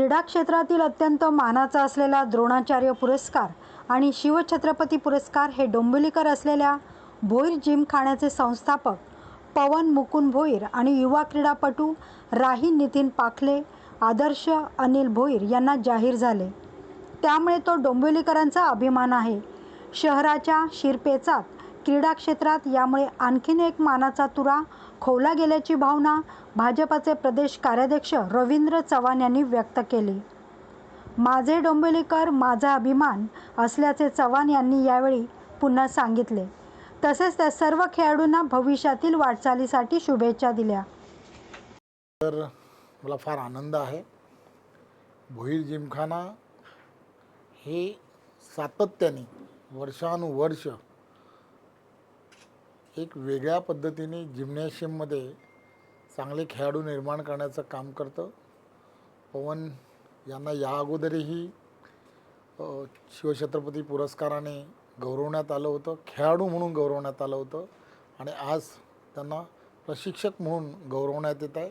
क्रीडा क्षेत्रातील अत्यंत मानाचा असलेला द्रोणाचार्य पुरस्कार आणि शिवछत्रपती पुरस्कार हे डोंबिवलीकर असलेल्या भोईर जिमखाण्याचे संस्थापक पवन मुकुंद भोईर आणि युवा क्रीडापटू राही नितीन पाखले आदर्श अनिल भोईर यांना जाहीर झाले. त्यामुळे तो डोंबिवलीकरांचा अभिमान आहे. शहराच्या शिरपेचात क्रीडा क्षेत्रात यामुळे आणखीन एक मानाचा तुरा खोवला गेल्याची भावना भाजपाचे प्रदेश कार्याध्यक्ष रवींद्र चव्हाण यांनी व्यक्त केली. माझे डोंबिवलीकर माझा अभिमान असल्याचे चव्हाण यांनी यावेळी पुन्हा सांगितले. तसेच त्या सर्व खेळाडूंना भविष्यातील वाटचालीसाठी शुभेच्छा दिल्या. तर मला फार आनंद आहे. भोईर जिमखाना हे सातत्याने वर्षानुवर्ष एक वेगळ्या पद्धतीने जिम्नॅशियममध्ये चांगले खेळाडू निर्माण करण्याचं काम करतं. पवन यांना या अगोदरही शिवछत्रपती पुरस्काराने गौरवण्यात आलं होतं खेळाडू म्हणून गौरवण्यात आलं होतं आणि आज त्यांना प्रशिक्षक म्हणून गौरवण्यात येत आहे.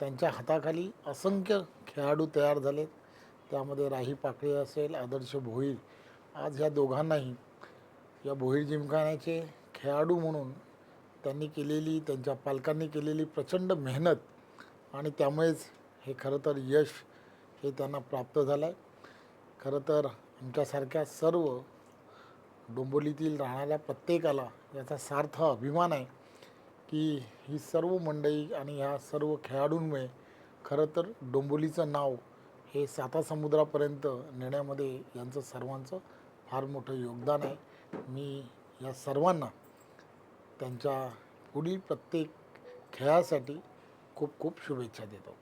त्यांच्या हाताखाली असंख्य खेळाडू तयार झालेत. त्यामध्ये राही पाकळे असेल आदर्श भोईर आज ह्या दोघांनाही या भोईर जिमखान्याचे खेळाडू म्हणून त्यांनी केलेली त्यांच्या पालकांनी केलेली प्रचंड मेहनत आणि त्यामुळेच हे खरं तर यश हे त्यांना प्राप्त झालं आहे खरं तर आमच्यासारख्या सर्व डोंबोलीतील राहणाऱ्या प्रत्येकाला याचा सार्थ अभिमान आहे की ही सर्व मंडळी आणि ह्या सर्व खेळाडूंमुळे खरं तर डोंबोलीचं नाव हे साता समुद्रापर्यंत नेण्यामध्ये यांचं सर्वांचं फार मोठं योगदान आहे. मी या सर्वांना त्यांच्या पुढील प्रत्येक खेळासाठी खूप खूप शुभेच्छा देतो.